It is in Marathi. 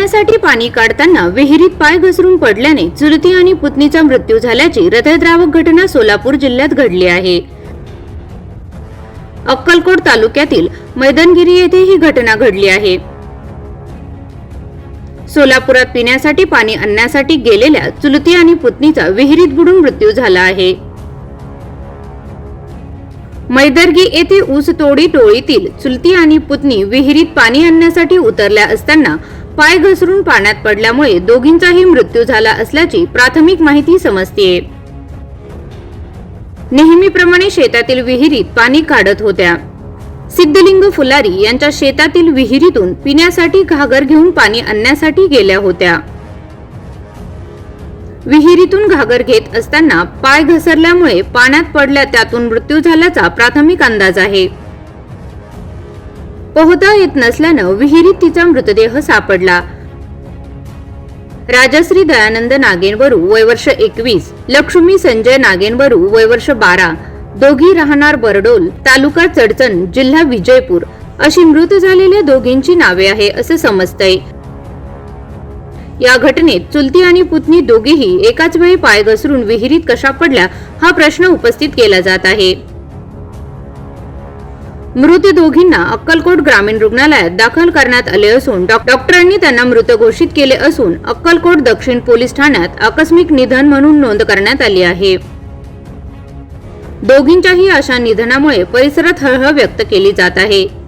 पिण्यासाठी पाणी काढताना विहिरीत पाय घसरून पडल्याने चुलती आणि पुतणीचा मृत्यू झाल्याची हृदयद्रावक घटना सोलापूर जिल्ह्यात घडली आहे. अक्कलकोट तालुक्यातील मैदनगिरी येथे ही घटना घडली आहे. सोलापुरात पिण्यासाठी पाणी आणण्यासाठी गेलेल्या चुलती आणि पुतणीचा विहिरीत बुडून मृत्यू झाला आहे. मैदर्गी येथे ऊस तोडी टोळीतील चुलती आणि पुतणी विहिरीत पाणी आणण्यासाठी उतरल्या असताना पाय घसरून पाण्यात पडल्यामुळे दोघींचाही मृत्यू झाला असल्याची प्राथमिक माहिती समजतीये. नेहमीप्रमाणे शेतातील विहिरीत पाणी काढत होत्या. सिद्धलिंग फुलारी यांच्या शेतातील विहिरीतून पिण्यासाठी घागर घेऊन पाणी आणण्यासाठी गेल्या होत्या. विहिरीतून घागर घेत असताना पाय घसरल्यामुळे पाण्यात पडल्या त्यातून मृत्यू झाल्याचा प्राथमिक अंदाज आहे. पोहता येत नसल्यानं विहिरीत तिचा मृतदेह सापडला. राजश्री दयानंद नागेनवरू वय वर्ष एकवीस लक्ष्मी संजय नागेनवरू वय वर्ष बारा दोघी राहणार बरडोल तालुका चडचण जिल्हा विजयपूर अशी मृत झालेल्या दोघींची नावे आहे असे समजतंय. या घटनेत चुलती आणि पुतणी दोघीही एकाच वेळी पाय घसरून विहिरीत कशा पडल्या हा प्रश्न उपस्थित केला जात आहे. मृत दोघींना अक्कलकोट ग्रामीण रुग्णालयात दाखल करण्यात आले असून डॉक्टरांनी त्यांना मृत घोषित केले असून अक्कलकोट दक्षिण पोलीस ठाण्यात आकस्मिक निधन म्हणून नोंद करण्यात आली आहे. दोघींच्याही अशा निधनामुळे परिसरात हळहळ व्यक्त केली जात आहे.